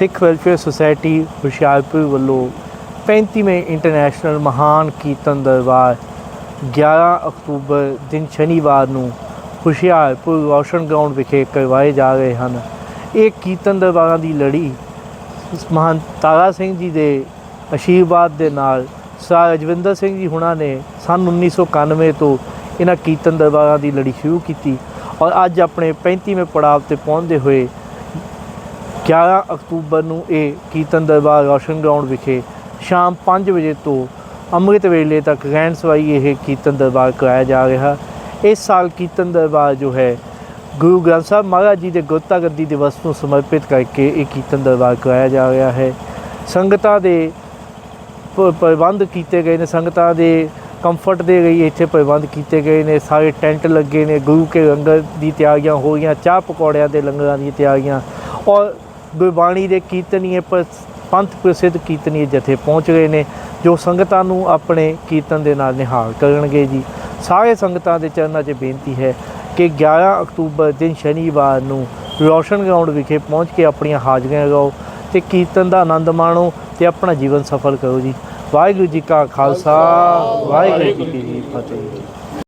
ਸਿੱਖ welfare society Hoshiarpur ਵੱਲੋਂ 35ਵੇਂ international ਮਹਾਨ ਕੀਰਤਨ ਦਰਬਾਰ 11 October ਦਿਨ ਸ਼ਨੀਵਾਰ ਨੂੰ ਹੁਸ਼ਿਆਰਪੁਰ ਰੋਸ਼ਨ ਗਰਾਊਂਡ ਵਿਖੇ ਕਰਵਾਏ ਜਾ ਰਹੇ ਹਨ। ਇਹ ਕੀਰਤਨ ਦਰਬਾਰਾਂ ਦੀ ਲੜੀ ਮਹਾਨ ਤਾਰਾ ਸਿੰਘ ਜੀ ਦੇ ਆਸ਼ੀਰਵਾਦ ਦੇ ਨਾਲ ਸਰ ਰਜਵਿੰਦਰ ਸਿੰਘ ਜੀ ਹੁਣਾਂ ਨੇ ਸਨ 1991 ਤੋਂ ਇਹਨਾਂ ਕੀਰਤਨ ਦਰਬਾਰਾਂ ਦੀ ਲੜੀ ਸ਼ੁਰੂ ਕੀਤੀ ਔਰ ਅੱਜ ਆਪਣੇ 35ਵੇਂ ਪੜਾਅ ਤੇ ਪਹੁੰਚਦੇ ਹੋਏ 11 ਅਕਤੂਬਰ ਨੂੰ ਇਹ ਕੀਰਤਨ ਦਰਬਾਰ ਰੌਸ਼ਨ ਗਰਾਊਂਡ ਵਿਖੇ ਸ਼ਾਮ 5 ਵਜੇ ਤੋਂ ਅੰਮ੍ਰਿਤ ਵੇਲੇ ਤੱਕ ਰਹਿਣ ਸਵਾਈ ਇਹ ਕੀਰਤਨ ਦਰਬਾਰ ਕਰਾਇਆ ਜਾ ਰਿਹਾ। ਇਸ ਸਾਲ ਕੀਰਤਨ ਦਰਬਾਰ ਜੋ ਹੈ, ਗੁਰੂ ਗ੍ਰੰਥ ਸਾਹਿਬ ਮਹਾਰਾਜ ਜੀ ਦੇ ਗੁਰਤਾ ਗੱਦੀ ਦਿਵਸ ਨੂੰ ਸਮਰਪਿਤ ਕਰਕੇ ਇਹ ਕੀਰਤਨ ਦਰਬਾਰ ਕਰਾਇਆ ਜਾ ਰਿਹਾ ਹੈ। ਸੰਗਤਾਂ ਦੇ ਪ੍ਰਬੰਧ ਕੀਤੇ ਗਏ ਨੇ, ਸੰਗਤਾਂ ਦੇ ਕੰਫਰਟ ਦੇ ਲਈ ਇੱਥੇ ਪ੍ਰਬੰਧ ਕੀਤੇ ਗਏ ਨੇ। ਸਾਰੇ ਟੈਂਟ ਲੱਗੇ ਨੇ, ਗੁਰੂ ਕੇ ਲੰਗਰ ਦੀ ਤਿਆਰੀਆਂ ਹੋ ਗਈਆਂ ਚਾਹ ਪਕੌੜਿਆਂ ਦੇ ਲੰਗਰਾਂ ਦੀਆਂ ਤਿਆਰੀਆਂ ਔਰ ਗੁਰਬਾਣੀ ਦੇ ਕੀਰਤਨੀਏ ਪਰ ਪੰਥ ਪ੍ਰਸਿੱਧ ਕੀਰਤਨੀਏ ਜਥੇ ਪਹੁੰਚ ਗਏ ਨੇ, ਜੋ ਸੰਗਤਾਂ ਨੂੰ ਆਪਣੇ ਕੀਰਤਨ ਦੇ ਨਾਲ ਨਿਹਾਲ ਕਰਨਗੇ ਜੀ। ਸਾਰੇ ਸੰਗਤਾਂ ਦੇ ਚਰਨਾਂ 'ਚ ਬੇਨਤੀ ਹੈ ਕਿ 11 ਅਕਤੂਬਰ ਦਿਨ ਸ਼ਨੀਵਾਰ ਨੂੰ ਰੋਸ਼ਨ ਗਰਾਊਂਡ ਵਿਖੇ ਪਹੁੰਚ ਕੇ ਆਪਣੀਆਂ ਹਾਜ਼ਰੀਆਂ ਲਗਾਓ ਤੇ ਕੀਰਤਨ ਦਾ ਆਨੰਦ ਮਾਣੋ ਤੇ ਆਪਣਾ ਜੀਵਨ ਸਫਲ ਕਰੋ ਜੀ। ਵਾਹਿਗੁਰੂ ਜੀ ਕਾ ਖਾਲਸਾ, ਵਾਹਿਗੁਰੂ ਜੀ ਕੀ ਫਤਿਹ।